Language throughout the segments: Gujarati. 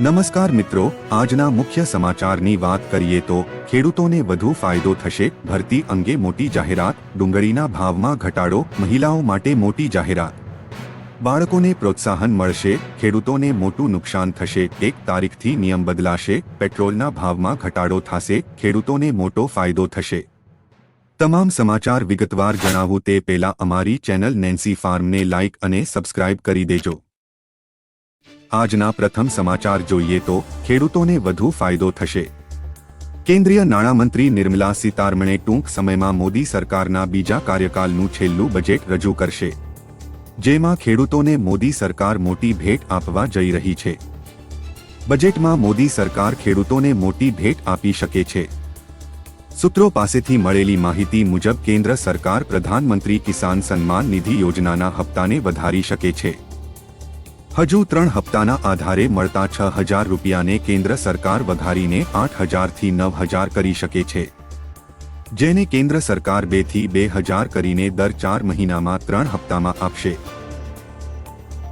નમસ્કાર મિત્રો, આજના મુખ્ય સમાચારની વાત કરીએ તો ખેડૂતોને વધુ ફાયદો થશે, ભરતી અંગે મોટી જાહેરાત, ડુંગળીના ભાવમાં ઘટાડો, મહિલાઓ માટે મોટી જાહેરાત. બાળકોને પ્રોત્સાહન મળશે, ખેડૂતોને મોટું નુકસાન થશે, એક તારીખથી નિયમ બદલાશે, પેટ્રોલના ભાવમાં ઘટાડો થશે, ખેડૂતોને મોટો ફાયદો થશે. તમામ સમાચાર વિગતવાર જણાવું તે પહેલા અમારી ચેનલ નેન્સી ફાર્મને લાઇક અને સબસ્ક્રાઇબ કરી દેજો. આજના પ્રથમ સમાચાર જોઈએ તો ખેડૂતોને વધુ ફાયદો થશે. કેન્દ્રીય નાણામંત્રી નિર્મલા સીતારમણે ટૂંક સમયમાં મોદી સરકારના બીજા કાર્યકાલનું છેલ્લું બજેટ રજૂ કરશે. જેમાં ખેડૂતોને મોદી સરકાર મોટી ભેટ આપવા જઈ રહી છે. બજેટમાં મોદી સરકાર ખેડૂતોને મોટી ભેટ આપી શકે છે. સૂત્રો પાસેથી મળેલી માહિતી મુજબ કેન્દ્ર સરકાર પ્રધાનમંત્રી કિસાન સન્માન નિધિ યોજનાના હપ્તાને વધારી શકે છે. હજુ ત્રણ હપ્તાના આધારે મળતા છ હજાર રૂપિયાને કેન્દ્ર સરકાર વધારીને આઠ હજારથી નવ હજાર કરી શકે છે. જેને કેન્દ્ર સરકાર બેથી બે હજાર કરીને દર ચાર મહિનામાં ત્રણ હપ્તામાં આપશે.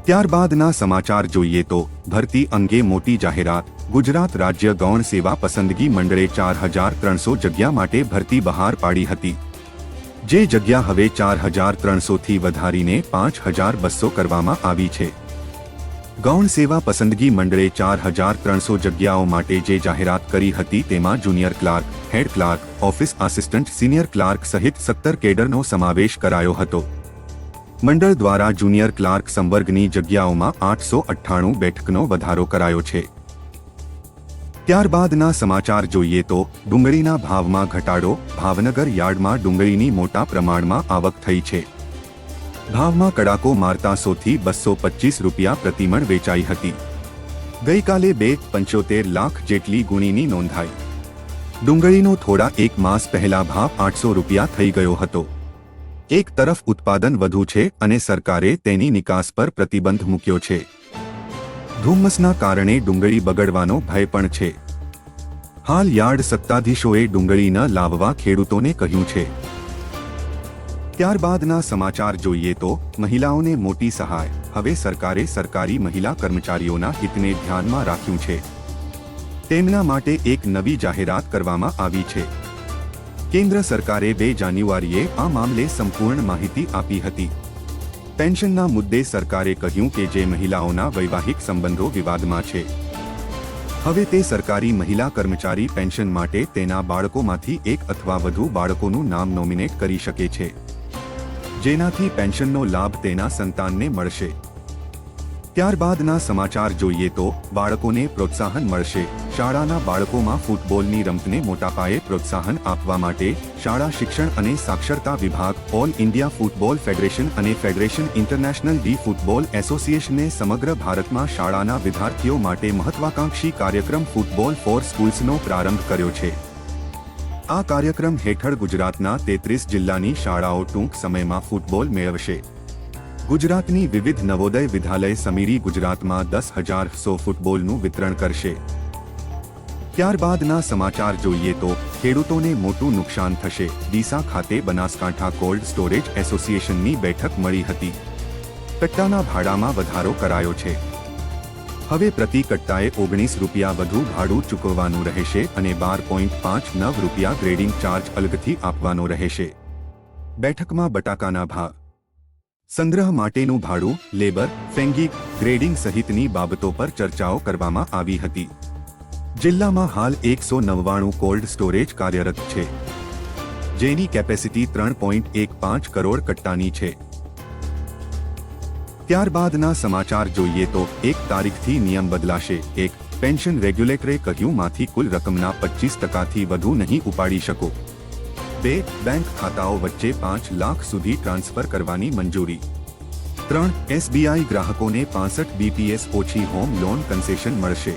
ત્યારબાદના સમાચાર જોઈએ તો, ભરતી અંગે મોટી જાહેરાત, ગુજરાત રાજ્ય ગૌણ સેવા પસંદગી મંડળે ચાર હજાર ત્રણસો જગ્યા માટે ભરતી બહાર પાડી હતી. જે જગ્યા હવે ચાર હજાર ત્રણસોથી વધારીને પાંચ હજાર બસો કરવામાં આવી છે. ગૌણ સેવા પસંદગી મંડળે ચાર હજાર ત્રણસો જગ્યાઓ માટે જે જાહેરાત કરી હતી તેમાં junior clerk, head clerk, office assistant, senior clerk સહિત સત્તર કેડરનો સમાવેશ કરાયો હતો. મંડળ દ્વારા જુનિયર ક્લાર્ક સંવર્ગની જગ્યાઓમાં આઠસો અઠ્ઠાણું બેઠકનો વધારો કરાયો છે. ત્યારબાદના સમાચાર જોઈએ તો, ડુંગળીના ભાવમાં ઘટાડો, ભાવનગર યાર્ડમાં ડુંગળીની મોટા પ્રમાણમાં આવક થઈ છે. ભાવમાં કડાકો મારતા સોથી બસો પચીસ રૂપિયા પ્રતિમણ વેચાઈ હતી. ગઈકાલે બે પંચોતેર લાખ જેટલી ગુણીની નોંધાઈ. ડુંગળીનો થોડા એક માસ પહેલા ભાવ આઠસો રૂપિયા થઈ ગયો હતો. એક તરફ ઉત્પાદન વધુ છે અને સરકારે તેની નિકાસ પર પ્રતિબંધ મૂક્યો છે. ધુમ્મસના કારણે ડુંગળી બગડવાનો ભય પણ છે. હાલ યાર્ડ સત્તાધીશોએ ડુંગળી ન લાવવા ખેડૂતોને કહ્યું છે. ત્યારબાદના સમાચાર જોઈએ તો મહિલાઓને મોટી સહાય. હવે સરકારે સરકારી મહિલા કર્મચારીઓના હિતને ધ્યાનમાં રાખ્યું છે. તેમના માટે એક નવી જાહેરાત કરવામાં આવી છે. કેન્દ્ર સરકારે બે જાન્યુઆરીએ આ મામલે સંપૂર્ણ માહિતી આપી હતી. પેન્શનના મુદ્દે સરકારે કહ્યું કે જે મહિલાઓના વૈવાહિક સંબંધો વિવાદમાં છે. હવે તે સરકારી મહિલા કર્મચારી પેન્શન માટે તેના બાળકોમાંથી એક અથવા વધુ બાળકોનું નામ નોમિનેટ કરી શકે છે. જેનાથી પેન્શનનો લાભ તેના સંતાનને મળશે. ત્યારબાદના સમાચાર જોઈએ તો, બાળકોને પ્રોત્સાહન મળશે. શાળાના બાળકોમાં ફૂટબોલની રમતને મોટા પાયે પ્રોત્સાહન આપવા માટે શાળા શિક્ષણ અને સાક્ષરતા વિભાગ, ઓલ ઇન્ડિયા ફૂટબોલ ફેડરેશન અને ફેડરેશન ઇન્ટરનેશનલ ડી ફૂટબોલ એસોસિએશને સમગ્ર ભારતમાં શાળાના વિદ્યાર્થીઓ માટે મહત્વાકાંક્ષી કાર્યક્રમ ફૂટબોલ ફોર સ્કૂલ્સનો પ્રારંભ કર્યો છે. આ કાર્યક્રમ હેઠળ ગુજરાતના તેત્રીસ જિલ્લાની શાળાઓ ટૂંક સમયમાં ફૂટબોલ મેળવશે. ગુજરાતની વિવિધ નવોદય વિદ્યાલય સમીરી ગુજરાતમાં દસ હજાર સો ફૂટબોલનું વિતરણ કરશે. ત્યારબાદના સમાચાર જોઈએ તો ખેડૂતોને મોટું નુકસાન થશે. ડીસા ખાતે બનાસકાંઠા કોલ્ડ સ્ટોરેજ એસોસિએશનની બેઠક મળી હતી. કટ્ટાના ભાડામાં વધારો કરાયો છે. હવે પ્રતિ કટ્ટાએ ઓગણીસ રૂપિયા વધુ ભાડું ચૂકવવાનું રહેશે અને બાર પોઈન્ટ પાંચ નવ રૂપિયા ગ્રેડિંગ ચાર્જ અલગથી આપવાનો રહેશે. બેઠકમાં બટાકાના ભાવ. સંગ્રહ માટેનું ભાડું, લેબર, ફેંગી, ગ્રેડિંગ સહિતની બાબતો પર ચર્ચાઓ કરવામાં આવી હતી. જિલ્લામાં હાલ એકસો નવ્વાણું કોલ્ડ સ્ટોરેજ કાર્યરત છે. જેની કેપેસિટી ત્રણ પોઈન્ટ એક પાંચ કરોડ કટ્ટાની છે. ત્યારબાદના સમાચાર જોઈએ તો એક તારીખથી નિયમ બદલાશે. એક, પેન્શન રેગ્યુલેટરે કહ્યું માંથી કુલ રકમના પચીસ ટકાથી વધુ નહીં ઉપાડી શકો. બે, બેંક ખાતાઓ વચ્ચે પાંચ લાખ સુધી ટ્રાન્સફર કરવાની મંજૂરી. ત્રણ, એસબીઆઈ ગ્રાહકોને પાસઠ બીપીએસ ઓછી હોમ લોન કન્સેશન મળશે.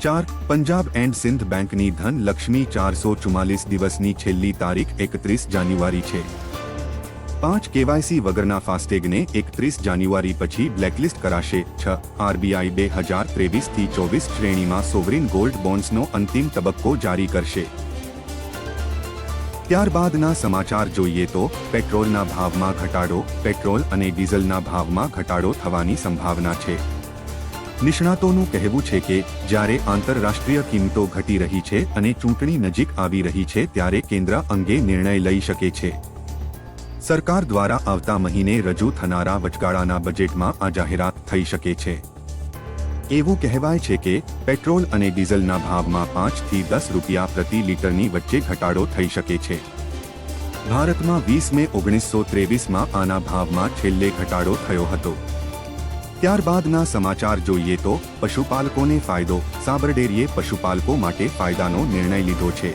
ચાર, પંજાબ એન્ડ સિંધ બેંકની ધન લક્ષ્મી ચારસો ચુમ્માલીસ દિવસની છેલ્લી તારીખ એકત્રીસ જાન્યુઆરી છે. પાંચ કેવાયસી વગરના ફાસ્ટેગને એકત્રીસ જાન્યુઆરી પછી બ્લેકલિસ્ટ કરાશે. છ, આરબીઆઈ બે હજાર ત્રેવીસથી ચોવીસ શ્રેણીમાં સોવરિન ગોલ્ડ બોન્ડ્સનો અંતિમ તબક્કો જારી કરશે. ત્યારબાદના સમાચાર જોઈએ તો, પેટ્રોલના ભાવમાં ઘટાડો, પેટ્રોલ અને ડીઝલના ભાવમાં ઘટાડો થવાની સંભાવના છે. નિષ્ણાતોનું કહેવું છે કે, જ્યારે આંતરરાષ્ટ્રીય કિંમતો ઘટી રહી છે અને ચૂંટણી નજીક આવી રહી છે ત્યારે કેન્દ્ર અંગે નિર્ણય લઈ શકે છે. સરકાર દ્વારા આવતા મહિને રજૂ થનારા વચગાળાના બજેટમાં આ જાહેરાત થઈ શકે છે. એવું કહેવાય છે કે પેટ્રોલ અને ડીઝલના ભાવમાં પાંચથી દસ રૂપિયા પ્રતિ લીટરની વચ્ચે ઘટાડો થઈ શકે છે. ભારતમાં વીસ મે ઓગણીસો ત્રેવીસમાં આના ભાવમાં છેલ્લે ઘટાડો થયો હતો. ત્યારબાદના સમાચાર જોઈએ તો પશુપાલકોને ફાયદો, સાબરડેરીએ પશુપાલકો માટે ફાયદાનો નિર્ણય લીધો છે.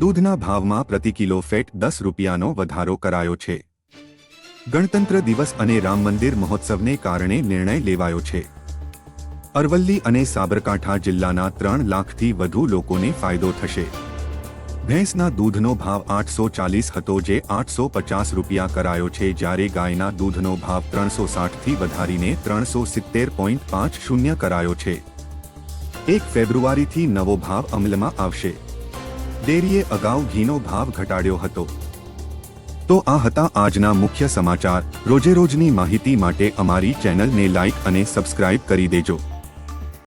દૂધના ભાવમાં પ્રતિ કિલો ફેટ દસ રૂપિયાનો વધારો કરાયો છે. ગણતંત્ર દિવસ અને રામ મંદિર મહોત્સવને કારણે નિર્ણય લેવાયો છે. અરવલ્લી અને સાબરકાંઠા જિલ્લાના ત્રણ લાખથી વધુ લોકોને ફાયદો થશે. ભેંસના દૂધનો ભાવ આઠસો ચાલીસ હતો જે આઠસો પચાસ રૂપિયા કરાયો છે જ્યારે ગાયના દૂધનો ભાવ ત્રણસો સાઠથી વધારીને ત્રણસો સિત્તેર પોઈન્ટ પાંચ શૂન્ય કરાયો છે. એક ફેબ્રુઆરીથી નવો ભાવ અમલમાં આવશે. ડેરીએ અગાઉ ઘીનો ભાવ ઘટાડ્યો હતો. તો આ હતા આજના મુખ્ય સમાચાર. રોજે રોજની માહિતી માટે અમારી ચેનલને લાઇક અને સબસ્ક્રાઇબ કરી દેજો.